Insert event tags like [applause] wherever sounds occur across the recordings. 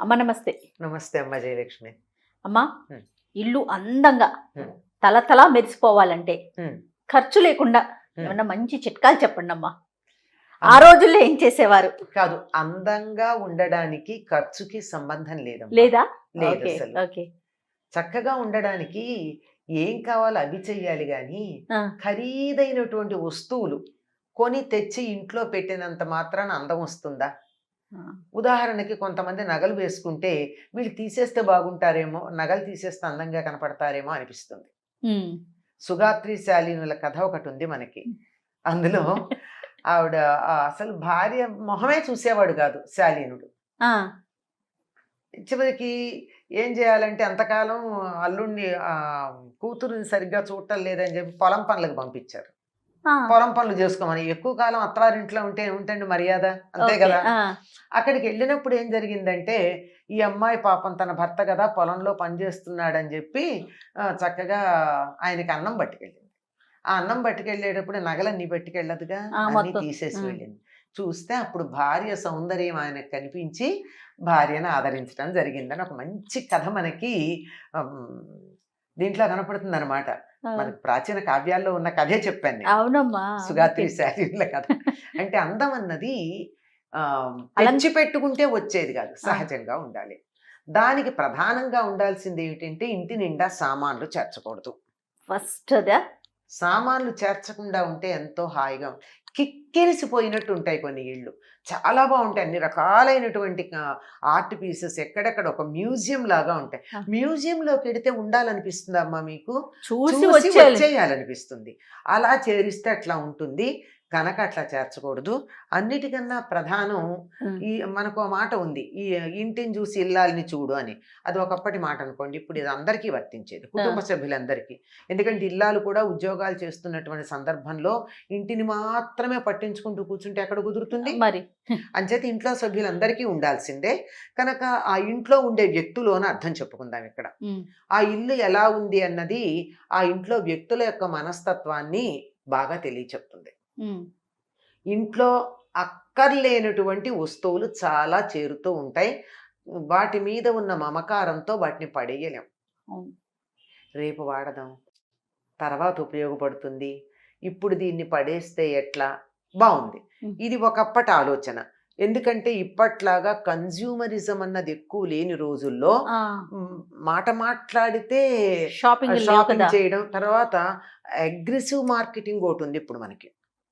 అమ్మ నమస్తే. నమస్తే అమ్మ జయలక్ష్మి. అమ్మా. ఇల్లు అందంగా. తలతలా మెరిసిపోవాలంటే. ఖర్చు లేకుండా. ఏమన్నా మంచి చిట్కాలు చెప్పండి అమ్మా. ఆ రోజుల్లో ఏం చేసేవారు? కాదు అందంగా ఉండడానికి ఖర్చుకి సంబంధం లేదా? లేదు ఓకే చక్కగా ఉండడానికి ఏం కావాలో అవి చెయ్యాలి కానీ ఖరీదైనటువంటి వస్తువులు కొని తెచ్చి ఇంట్లో పెట్టినంత మాత్రాన అందం వస్తుందా? ఉదాహరణకి కొంతమంది నగలు వేసుకుంటే వీళ్ళు తీసేస్తే బాగుంటారేమో నగలు తీసేస్తే అందంగా కనపడతారేమో అనిపిస్తుంది. సుగాత్రి శాలీనుల కథ ఒకటి ఉంది మనకి అందులో ఆవిడ అసలు భార్య మొహమే చూసేవాడు కాదు శాలీనుడు. చివరికి ఏం చేయాలంటే అంతకాలం అల్లుడిని ఆ, కూతురుని సరిగ్గా చూడటం లేదని చెప్పి పొలం పనులకు పంపించారు. పొలం పనులు చేసుకోమని. ఎక్కువ కాలం అత్తవారింట్లో ఉంటే ఏముంటుంది మర్యాద? అంతే కదా? అక్కడికి వెళ్ళినప్పుడు ఏం జరిగిందంటే ఈ అమ్మాయి పాపం తన భర్త కదా పొలంలో పనిచేస్తున్నాడని చెప్పి చక్కగా ఆయనకి అన్నం పట్టుకెళ్ళింది. ఆ అన్నం పట్టుకెళ్ళేటప్పుడు నగలన్నీ పట్టుకెళ్ళదుగా? అన్ని. తీసేసి. వెళ్ళింది. చూస్తే అప్పుడు భార్య సౌందర్యం ఆయనకు కనిపించి భార్యను ఆదరించడం జరిగిందని ఒక మంచి కథ మనకి దీంట్లో కనపడుతుంది అనమాట. మనకి ప్రాచీన కావ్యాల్లో ఉన్న కథే చెప్పాను. అవునమ్మా సుగాత్రి. శారీల కథ. అంటే అందం అన్నది ఆ, అలం- తెచ్చి పెట్టుకుంటే వచ్చేది కాదు సహజంగా ఉండాలి. దానికి ప్రధానంగా ఉండాల్సింది ఏమిటంటే ఇంటి నిండా సామాన్లు చేర్చకూడదు. ఫస్ట్ సామాన్లు చేర్చకుండా ఉంటే ఎంతో హాయిగా కిక్కిరిసిపోయినట్టు ఉంటాయి కొన్ని ఇళ్ళు. చాలా బాగుంటాయి. అన్ని రకాలైనటువంటి ఆర్ట్ పీసెస్ ఎక్కడెక్కడ ఒక మ్యూజియం లాగా ఉంటాయి. ఆ. మ్యూజియంలోకి వెడితే ఉండాలనిపిస్తుంది అమ్మా మీకు? చూసి చూసి వచ్చేయాలి. వచ్చేయాలనిపిస్తుంది. అలా చేరిస్తే అట్లా ఉంటుంది. కనుక అట్లా చేర్చకూడదు. అన్నిటికన్నా ప్రధానం ఈ మనకు మాట ఉంది. ఈ ఇంటిని చూసి ఇల్లాలని చూడు అని. అది ఒకప్పటి మాట అనుకోండి. ఇప్పుడు ఇది అందరికీ వర్తించేది. కుటుంబ సభ్యులందరికీ. ఎందుకంటే ఇల్లాలు కూడా ఉద్యోగాలు చేస్తున్నటువంటి సందర్భంలో ఇంటిని మాత్రమే పట్టించుకుంటూ కూర్చుంటే ఎక్కడ కుదురుతుంది? మరి. అంచేత ఇంట్లో సభ్యులందరికీ ఉండాల్సిందే. కనుక ఆ ఇంట్లో ఉండే వ్యక్తులోన అర్థం చెప్పుకుందాం ఇక్కడ. ఆ ఇల్లు ఎలా ఉంది అన్నది ఆ ఇంట్లో వ్యక్తుల యొక్క మనస్తత్వాన్ని బాగా తెలియచెప్తుంది. ఇంట్లో అక్కర్లేనటువంటి వస్తువులు చాలా చేరుతూ ఉంటాయి. వాటి మీద ఉన్న మమకారంతో వాటిని పడేయలేం. రేపు వాడదాం. తర్వాత ఉపయోగపడుతుంది. ఇప్పుడు దీన్ని పడేస్తే ఎట్లా? బాగుంది. ఇది ఒకప్పటి ఆలోచన. ఎందుకంటే ఇప్పట్లాగా కన్జ్యూమరిజం అన్నది ఎక్కువ లేని రోజుల్లో మాట మాట్లాడితే షాపింగ్ షాపింగ్ చేయడం తర్వాత అగ్రెసివ్ మార్కెటింగ్ ఒకటి ఉంది ఇప్పుడు మనకి.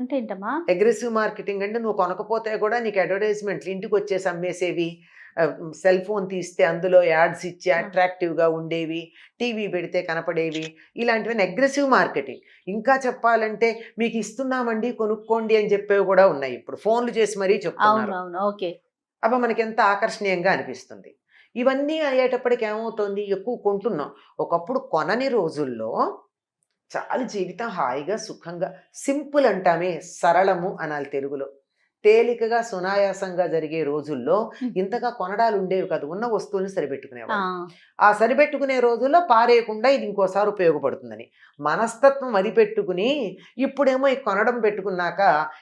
అంటే ఏంటమ్మా? అగ్రెసివ్ మార్కెటింగ్ అంటే నువ్వు కొనకపోతే కూడా నీకు అడ్వర్టైజ్మెంట్లు ఇంటికి వచ్చేసి అమ్మేసేవి. సెల్ ఫోన్ తీస్తే అందులో యాడ్స్ ఇచ్చి అట్రాక్టివ్గా ఉండేవి. టీవీ పెడితే కనపడేవి. ఇలాంటివన్నీ అగ్రెసివ్ మార్కెటింగ్. ఇంకా చెప్పాలంటే మీకు ఇస్తున్నామండి కొనుక్కోండి అని చెప్పేవి కూడా ఉన్నాయి ఇప్పుడు. ఫోన్లు చేసి మరీ చెప్తున్నారు. ఓకే. అబ్బా! మనకి ఎంత ఆకర్షణీయంగా అనిపిస్తుంది. ఇవన్నీ అయ్యేటప్పటికి ఏమవుతుంది? ఎక్కువ కొంటున్నాం. ఒకప్పుడు కొనని రోజుల్లో చాలా జీవితం హాయిగా సుఖంగా సింపుల్ అంటామే సరళము అనాలి తెలుగులో. తేలికగా సునాయాసంగా జరిగే రోజుల్లో. ఇంతగా కొనడాలు ఉండేవి కాదు. ఉన్న వస్తువుల్ని ఆ, సరిపెట్టుకునేవాడు ఆ సరిపెట్టుకునే రోజుల్లో పారేయకుండా ఇది ఇంకోసారి ఉపయోగపడుతుందని. మనస్తత్వం అది పెట్టుకుని ఇప్పుడేమో ఈ కొనడం పెట్టుకున్నాక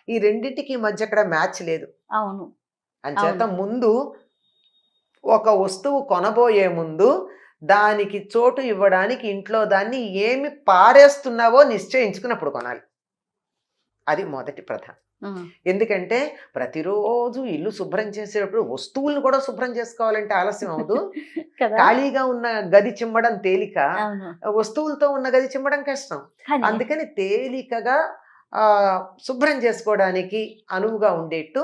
ఈ రెండింటికి మధ్య అక్కడ మ్యాచ్ లేదు. అవును. అంచేత ముందు ఒక వస్తువు కొనబోయే ముందు దానికి చోటు ఇవ్వడానికి ఇంట్లో దాన్ని ఏమి పారేస్తున్నావో నిశ్చయించుకున్నప్పుడు కొనాలి. అది మొదటి ప్రధానం ఎందుకంటే ప్రతిరోజు ఇల్లు శుభ్రం చేసేటప్పుడు వస్తువులను కూడా శుభ్రం చేసుకోవాలంటే ఆలస్యం అవదు ఖాళీగా ఉన్న గది చిమ్మడం తేలిక వస్తువులతో ఉన్న గది చిమ్మడం కష్టం. కానీ అందుకని తేలికగా ఆ, శుభ్రం చేసుకోవడానికి అనువుగా ఉండేట్టు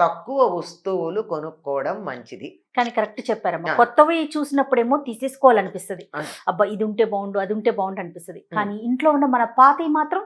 తక్కువ వస్తువులు కొనుక్కోవడం మంచిది. కానీ కరెక్ట్ చెప్పారమ్మా. కొత్తవి చూసినప్పుడేమో తీసేసుకోవాలనిపిస్తుంది. అబ్బా ఇది ఉంటే బాగుండు అది ఉంటే బాగుండు అనిపిస్తుంది కానీ ఇంట్లో ఉన్న మన పాతవి మాత్రం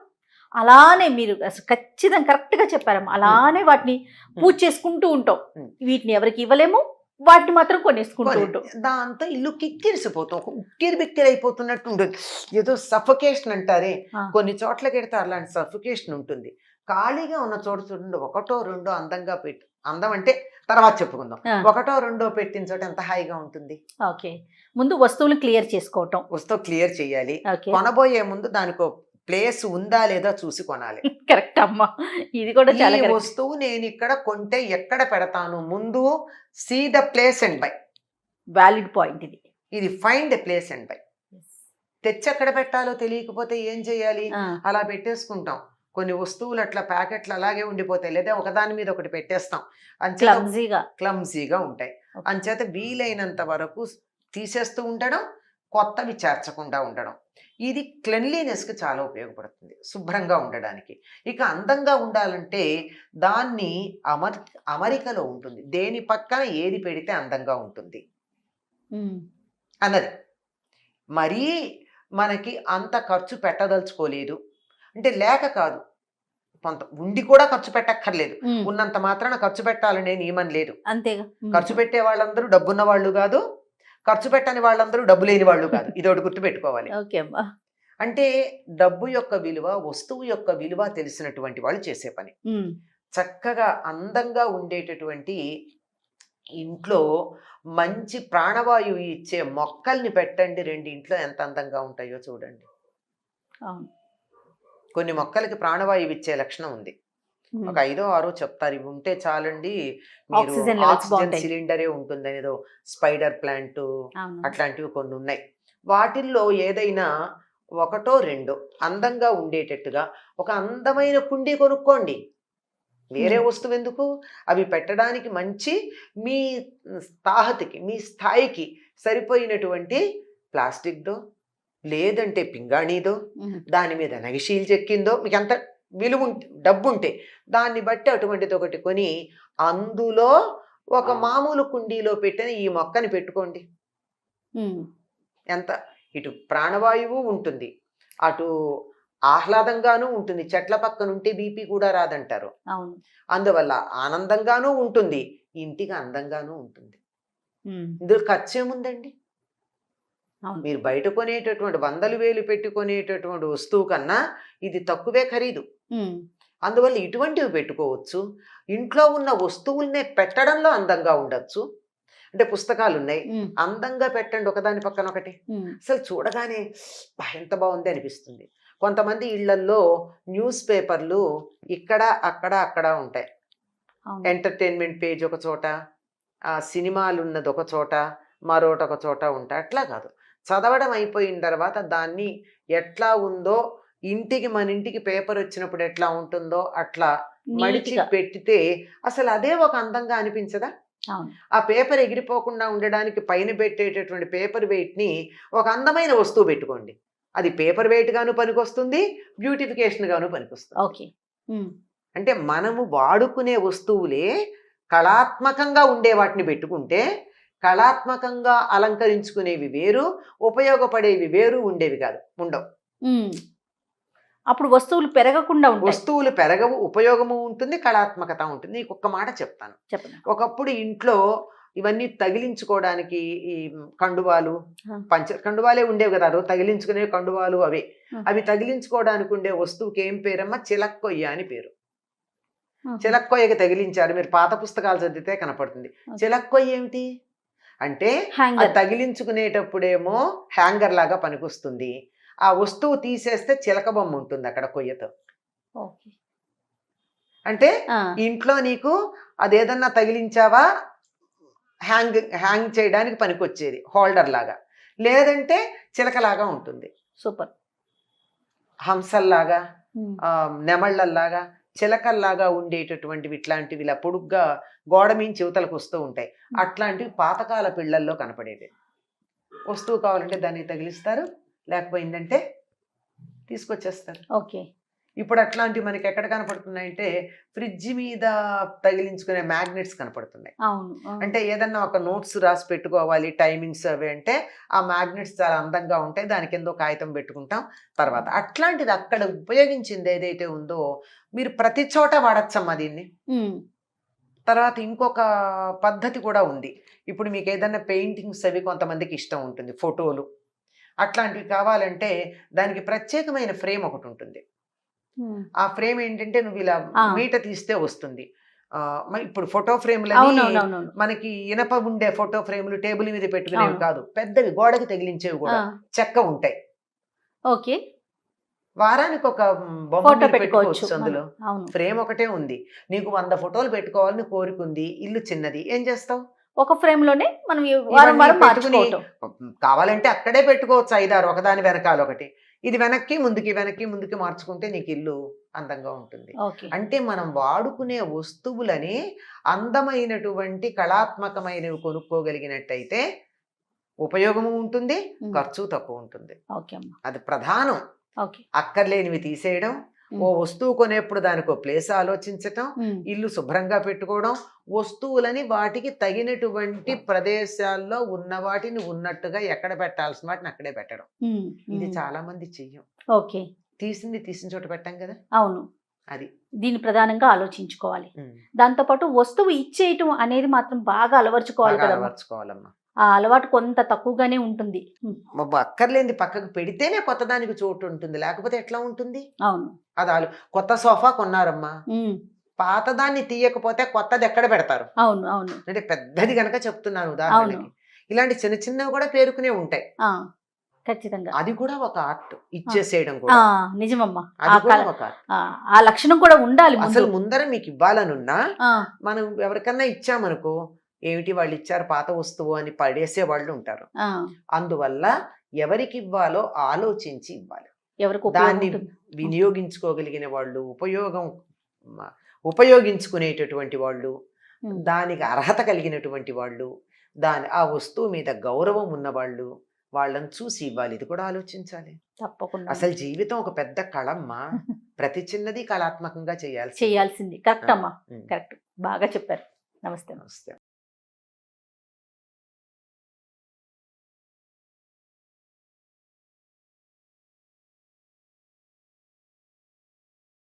అలానే మీరు అసలు ఖచ్చితంగా కరెక్ట్గా చెప్పారమ్మా అలానే వాటిని పూజ చేసుకుంటూ ఉంటాం. వీటిని ఎవరికి ఇవ్వలేము వాటిని మాత్రం కొనేసుకుంటూ కొని- ఉంటాం. దాంతో ఇల్లు కిక్కిరిసిపోతాం. ఒక ఉక్కిరి బిక్కిరి అయిపోతున్నట్టు ఉంటుంది. ఏదో సఫకేషన్ అంటారే. కొన్ని చోట్ల కెడితే అలాంటి సఫకేషన్ ఉంటుంది. ఖాళీగా ఉన్న చోట చూడండి ఒకటో రెండో అందంగా పెట్టు. అందం అంటే తర్వాత చెప్పుకుందాం. ఒకటో రెండో పెట్టిన చోట ఎంత హాయిగా ఉంటుంది? ఓకే. ముందు వస్తువులు క్లియర్ చేసుకోవటం. వస్తువు క్లియర్ చేయాలి. కొనబోయే ముందు దానికి ప్లేస్ ఉందా లేదా చూసి కొనాలి. [laughs] కరెక్ట్ అమ్మా. ఇది కూడా చాలా. వస్తువు నేను ఇక్కడ కొంటే ఎక్కడ పెడతాను? ముందు see the place and buy valid point ఇది. ఇది find a place and buy తెచ్చి ఎక్కడ పెట్టాలో తెలియకపోతే ఏం చేయాలి? అలా పెట్టేసుకుంటాం. కొన్ని వస్తువులు అట్లా ప్యాకెట్లు అలాగే ఉండిపోతాయి. లేదా ఒకదాని మీద ఒకటి పెట్టేస్తాం. అంచేత క్లమ్జీగా. క్లమ్జీగా ఉంటాయి. అంచేత వీలైనంత వరకు తీసేస్తూ ఉండడం కొత్తవి చేర్చకుండా ఉండడం. ఇది క్లెన్లీనెస్కి చాలా ఉపయోగపడుతుంది. శుభ్రంగా ఉండడానికి. ఇక అందంగా ఉండాలంటే దాన్ని అమర్ అమరికలో ఉంటుంది. దేని పక్కన ఏది పెడితే అందంగా ఉంటుంది. అన్నది. మరీ మనకి అంత ఖర్చు పెట్టదలుచుకోలేదు. అంటే లేక కాదు. కొంత ఉండి కూడా ఖర్చు పెట్టక్కర్లేదు. ఉన్నంత మాత్రాన ఖర్చు పెట్టాలనే నియమం లేదు. అంతేగా. ఉమ్, ఖర్చు పెట్టే వాళ్ళందరూ డబ్బున్న వాళ్ళు కాదు. ఖర్చు పెట్టని వాళ్ళందరూ డబ్బు లేని వాళ్ళు కాదు. ఇది ఒకటి గుర్తుపెట్టుకోవాలి. ఓకే అమ్మా. అంటే డబ్బు యొక్క విలువ వస్తువు యొక్క విలువ తెలిసినటువంటి వాళ్ళు చేసే పని. చక్కగా అందంగా ఉండేటటువంటి ఇంట్లో మంచి ప్రాణవాయువు ఇచ్చే మొక్కల్ని పెట్టండి రెండు ఇంట్లో ఎంత అందంగా ఉంటాయో చూడండి. అవును. కొన్ని మొక్కలకి ప్రాణవాయువు ఇచ్చే లక్షణం ఉంది. ఒక ఐదో ఆరో చెప్తారు ఇవి ఉంటే చాలండి మీరు ఆక్సిజన్. సిలిండరే ఉంటుంది అనేదో స్పైడర్ ప్లాంట్ అట్లాంటివి కొన్ని ఉన్నాయి. వాటిల్లో ఏదైనా ఒకటో రెండో అందంగా ఉండేటట్టుగా ఒక అందమైన కుండీ కొనుక్కోండి. వేరే. వస్తువు ఎందుకు? అవి పెట్టడానికి మంచి మీ తాహతికి మీ స్థాయికి సరిపోయినటువంటి ప్లాస్టిక్దో లేదంటే పింగాణీదో దాని మీద నగిశీలు చెక్కిందో మీకు ఎంత విలువ ఉంటే డబ్బు ఉంటే దాన్ని బట్టి అటువంటిది ఒకటి కొని అందులో ఒక మామూలు కుండీలో పెట్టిన ఈ మొక్కని పెట్టుకోండి. ఎంత? ఇటు ప్రాణవాయువు ఉంటుంది అటు ఆహ్లాదంగానూ ఉంటుంది చెట్ల పక్కన ఉంటే బీపీ కూడా రాదంటారు. అందువల్ల ఆనందంగానూ ఉంటుంది ఇంటికి అందంగానూ ఉంటుంది. ఇందులో ఖర్చు ఏముందండి మీరు బయట కొనేటటువంటి వందలు వేలు పెట్టి కొనేటటువంటి వస్తువు కన్నా ఇది తక్కువే ఖరీదు. అందువల్ల ఇటువంటివి పెట్టుకోవచ్చు. ఇంట్లో ఉన్న వస్తువుల్నే పెట్టడంలో అందంగా ఉండొచ్చు. అంటే పుస్తకాలు ఉన్నాయి అందంగా పెట్టండి ఒకదాని పక్కన ఒకటి. అసలు చూడగానే "బా, ఎంత బాగుంది అనిపిస్తుంది. కొంతమంది ఇళ్ళల్లో న్యూస్ పేపర్లు ఇక్కడ అక్కడ అక్కడ ఉంటాయి. ఎంటర్టైన్మెంట్ పేజ్ ఒక చోట ఆ సినిమాలు ఉన్నది ఒక చోట మరోటి ఒక చోట ఉంటాయి. అట్లా కాదు. చదవడం అయిపోయిన తర్వాత దాన్ని ఎట్లా ఉందో ఇంటికి మన ఇంటికి పేపర్ వచ్చినప్పుడు ఎట్లా ఉంటుందో అట్లా మడిచి పెట్టితే అసలు అదే ఒక అందంగా అనిపించదా? ఆ పేపర్ ఎగిరిపోకుండా ఉండడానికి పైన పెట్టేటటువంటి పేపర్ వెయిట్ని ఒక అందమైన వస్తువు పెట్టుకోండి. అది పేపర్ వెయిట్ గాను పనికొస్తుంది బ్యూటిఫికేషన్ గాను పనికొస్తుంది. ఓకే. అంటే మనము వాడుకునే వస్తువులే కళాత్మకంగా ఉండే వాటిని పెట్టుకుంటే కళాత్మకంగా అలంకరించుకునేవి వేరు ఉపయోగపడేవి వేరు ఉండేవి కాదు ఉండవు. అప్పుడు వస్తువులు పెరగకుండా వస్తువులు పెరగవు ఉపయోగము ఉంటుంది కళాత్మకత ఉంటుంది. నీకు ఒక్క మాట చెప్తాను. చెప్పండి. ఒకప్పుడు ఇంట్లో ఇవన్నీ తగిలించుకోవడానికి ఈ కండువాలు. పంచ కండువాలే ఉండేవి కదా రోజు తగిలించుకునే కండువాలు అవే. అవి తగిలించుకోవడానికి ఉండే వస్తువుకి ఏం పేరమ్మా? చిలక్కొయ్య అని పేరు. చిలక్కొయ్యకి తగిలించారు. మీరు పాత పుస్తకాలు చదివితే కనపడుతుంది. చిలక్కొయ్య ఏమిటి? అంటే తగిలించుకునేటప్పుడేమో హ్యాంగర్ లాగా పనికొస్తుంది. ఆ వస్తువు తీసేస్తే చిలక బొమ్మ ఉంటుంది అక్కడ కొయ్యతో. ఓకే. అంటే ఇంట్లో నీకు అదేదన్నా తగిలించావా? హ్యాంగ్ హ్యాంగ్ చేయడానికి పనికొచ్చేది హోల్డర్ లాగా. లేదంటే చిలకలాగా ఉంటుంది. సూపర్. హంసల్లాగా నెమళ్ళల్లాగా చిలకల్లాగా ఉండేటటువంటివి ఇట్లాంటివి ఇలా పొడుగ్గా గోడ మీంచి యువతలకు వస్తూ ఉంటాయి. అట్లాంటివి పాతకాల పిల్లల్లో కనపడేవి. వస్తువు కావాలంటే దాన్ని తగిలిస్తారు. లేకపోయిందంటే తీసుకొచ్చేస్తారు. ఓకే. ఇప్పుడు అట్లాంటివి మనకి ఎక్కడ కనపడుతున్నాయంటే ఫ్రిడ్జ్ మీద తగిలించుకునే మ్యాగ్నెట్స్ కనపడుతున్నాయి. అంటే ఏదన్నా ఒక నోట్స్ రాసి పెట్టుకోవాలి టైమింగ్స్ అవి అంటే ఆ మ్యాగ్నెట్స్ చాలా అందంగా ఉంటాయి. దాని కింద కాగితం పెట్టుకుంటాం. తర్వాత అట్లాంటిది అక్కడ ఉపయోగించింది ఏదైతే ఉందో మీరు ప్రతి చోట వాడచ్చమ్మా దీన్ని. తర్వాత ఇంకొక పద్ధతి కూడా ఉంది. ఇప్పుడు మీకు ఏదైనా పెయింటింగ్స్ అవి కొంతమందికి ఇష్టం ఉంటుంది ఫోటోలు. అట్లాంటివి కావాలంటే దానికి ప్రత్యేకమైన ఫ్రేమ్ ఒకటి ఉంటుంది. ఆ ఫ్రేమ్ ఏంటంటే నువ్వు ఇలా. మీట తీస్తే వస్తుంది. ఇప్పుడు ఫోటో ఫ్రేమ్లు మనకి ఇనప ఉండే ఫోటో ఫ్రేములు టేబుల్ మీద పెట్టుకునేవి. కాదు. పెద్దవి గోడకి తగిలించేవి కూడా చెక్క ఉంటాయి. ఓకే. వారానికి ఒక బొమ్మ పెట్టుకోవచ్చు అందులో. ఫ్రేమ్ ఒకటే ఉంది. నీకు వంద ఫోటోలు పెట్టుకోవాలని కోరిక ఉంది ఇల్లు చిన్నది. ఏం చేస్తావు? ఒక ఫ్రేమ్లోనే మనం ఈ వారం వారం పెట్టుకుని మార్చుకోవటం. కావాలంటే అక్కడే పెట్టుకోవచ్చు ఐదారు ఒకదాని వెనకాల ఒకటి. ఇది వెనక్కి ముందుకి వెనక్కి ముందుకి మార్చుకుంటే నీకు ఇల్లు అందంగా ఉంటుంది. అంటే మనం వాడుకునే వస్తువులని అందమైనటువంటి కళాత్మకమైనవి కొనుక్కోగలిగినట్టయితే ఉపయోగము ఉంటుంది. ఖర్చు తక్కువ ఉంటుంది. ఓకే అమ్మా. అది ప్రధానం. అక్కర్లేనివి తీసేయడం. ఓ వస్తువు కొనేప్పుడు దానికి ఓ ప్లేస్ ఆలోచించటం. ఇల్లు శుభ్రంగా పెట్టుకోవడం వస్తువులని వాటికి తగినటువంటి ప్రదేశాల్లో ఉన్న వాటిని ఉన్నట్టుగా ఎక్కడ పెట్టాల్సిన వాటిని అక్కడే పెట్టడం. ఇది. చాలా మంది చెయ్యం. ఓకే. తీసింది తీసిన చోట పెట్టాం కదా? అవును. అది. దీన్ని ప్రధానంగా ఆలోచించుకోవాలి. దాంతోపాటు వస్తువు ఇచ్చేయటం అనేది మాత్రం బాగా అలవర్చుకోవాలి అలవర్చుకోవాలమ్మా. ఆ అలవాటు కొంత తక్కువగానే ఉంటుంది. అక్కర్లేనిది పక్కకు పెడితేనే కొత్త దానికి చోటు ఉంటుంది. లేకపోతే ఎట్లా ఉంటుంది? అవును. అది కొత్త సోఫా కొన్నారమ్మా. పాతదాన్ని తీయకపోతే కొత్తది ఎక్కడ పెడతారు? అవును అవును. అంటే పెద్దది గనక చెప్తున్నాను ఉదాహరణకి. ఇలాంటి చిన్న చిన్నవి కూడా పేరుకునే ఉంటాయి. ఆ, ఖచ్చితంగా. అది కూడా ఒక ఆర్ట్ ఇచ్చేసేయడం ఆ, కూడా నిజమమ్మా ఆ అది కూడా కళ- ఒక art. ఆ, ఆ లక్షణం కూడా ఉండాలి. అసలు ముందర మీకు ఇవ్వాలనున్నా మనం ఎవరికన్నా ఇచ్చామనుకో ఏమిటి వాళ్ళు ఇచ్చారు పాత వస్తువు అని పడేసే వాళ్ళు ఉంటారు అందువల్ల ఎవరికి ఇవ్వాలో ఆలోచించి ఇవ్వాలి. ఎవరికి దాన్ని. వినియోగించుకోగలిగిన వాళ్ళు ఉపయోగం ఉపయోగించుకునేటటువంటి వాళ్ళు. దానికి అర్హత కలిగినటువంటి వాళ్ళు దాని ఆ వస్తువు మీద గౌరవం ఉన్నవాళ్ళు వాళ్ళని చూసి ఇవ్వాలి. ఇది కూడా ఆలోచించాలి. తప్పకుండా. అసలు జీవితం ఒక పెద్ద కళమ్మా. [laughs] ప్రతి చిన్నది కళాత్మకంగా చేయాల్సి చేయాల్సింది. కరెక్ట్ అమ్మా. కరెక్ట్. బాగా చెప్పారు. నమస్తే. నమస్తే.